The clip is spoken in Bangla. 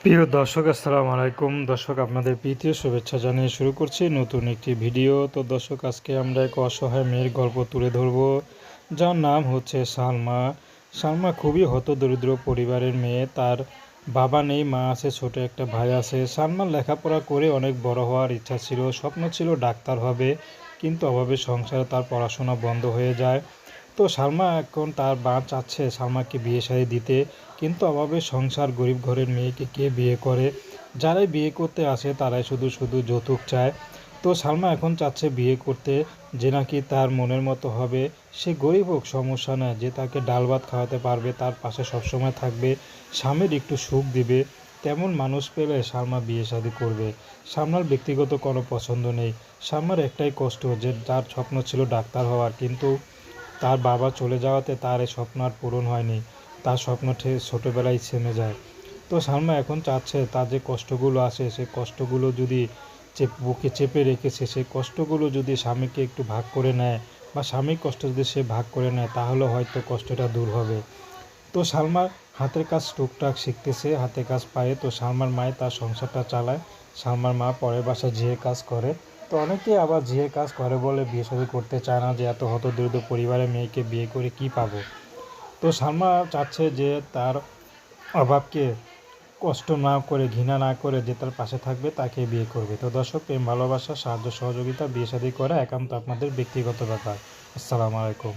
প্রিয় দর্শক, আসসালামু আলাইকুম। দর্শক, আপনাদের প্রীতীয় শুভেচ্ছা জানিয়ে শুরু করছি নতুন একটি ভিডিও। তো দর্শক, আজকে আমরা এক অসহায় মেয়ের গল্প তুলে ধরব, যার নাম হচ্ছে সালমা। সালমা খুবই হতদরিদ্র পরিবারের মেয়ে। তার বাবা নেই, মা আছে, ছোট একটা ভাই আছে। সালমার লেখাপড়া করে অনেক বড় হওয়ার ইচ্ছা ছিল, স্বপ্ন ছিল ডাক্তার হবে, কিন্তু অভাবে সংসারে তার পড়াশোনা বন্ধ হয়ে যায়। তো সালমা এখন তার মা চাচ্ছে সালমাকে বিয়ে শাদী দিতে, কিন্তু অভাবে সংসার গরিব ঘরের মেয়েকে কে বিয়ে করে? যারাই বিয়ে করতে আসে তারাই শুধু শুধু যৌতুক চায়। তো সালমা এখন চাচ্ছে বিয়ে করতে, যে নাকি তার মনের মতো হবে। সে গরিব হোক, সমস্যা না যে তাকে ডাল ভাত খাওয়াতে পারবে তার পাশে সবসময় থাকবে, স্বামীর একটু সুখ দিবে। তেমন মানুষ পেলে সালমা বিয়ে শাদী করবে। সালমার ব্যক্তিগত কোনো পছন্দ নেই। সালমার একটাই কষ্ট যে, যার স্বপ্ন ছিল ডাক্তার হওয়ার, কিন্তু তার বাবা চলে যাওয়াতে তার এই স্বপ্ন আর পূরণ হয়নি। তার স্বপ্ন ঠিক ছোটোবেলায় থেমে যায়। তো সালমা এখন চাচ্ছে তার যে কষ্টগুলো আছে, সেই কষ্টগুলো যদি চেপ বুকে চেপে রেখেছে, সেই কষ্টগুলো যদি স্বামীকে একটু ভাগ করে নেয় বা স্বামীর কষ্ট যদি সে ভাগ করে নেয়, তাহলে হয়তো কষ্টটা দূর হবে। তো সালমার হাতের কাজ টুকটাক শিখতেছে, হাতের কাজ পায়ে। তো সালমার মায়ে তার সংসারটা চালায়। সালমার মা পরের বাসায় ঝিয়ে কাজ করে। তো অনেকে আবার যে কাজ করে বলে বিয়ে শাদী করতে চায় না, যে এত হত দ্রুত পরিবারের মেয়েকে বিয়ে করে কি পাবো? তো সালমা চাচ্ছে যে তার অভাবকে কষ্ট না করে, ঘৃণা না করে যে তার পাশে থাকবে তাকে বিয়ে করবে। তো দর্শক, প্রেম, ভালোবাসা, সাহায্য, সহযোগিতা, বিয়ে শাদী করা একান্ত আপনাদের ব্যক্তিগত ব্যাপার। আসসালামু আলাইকুম।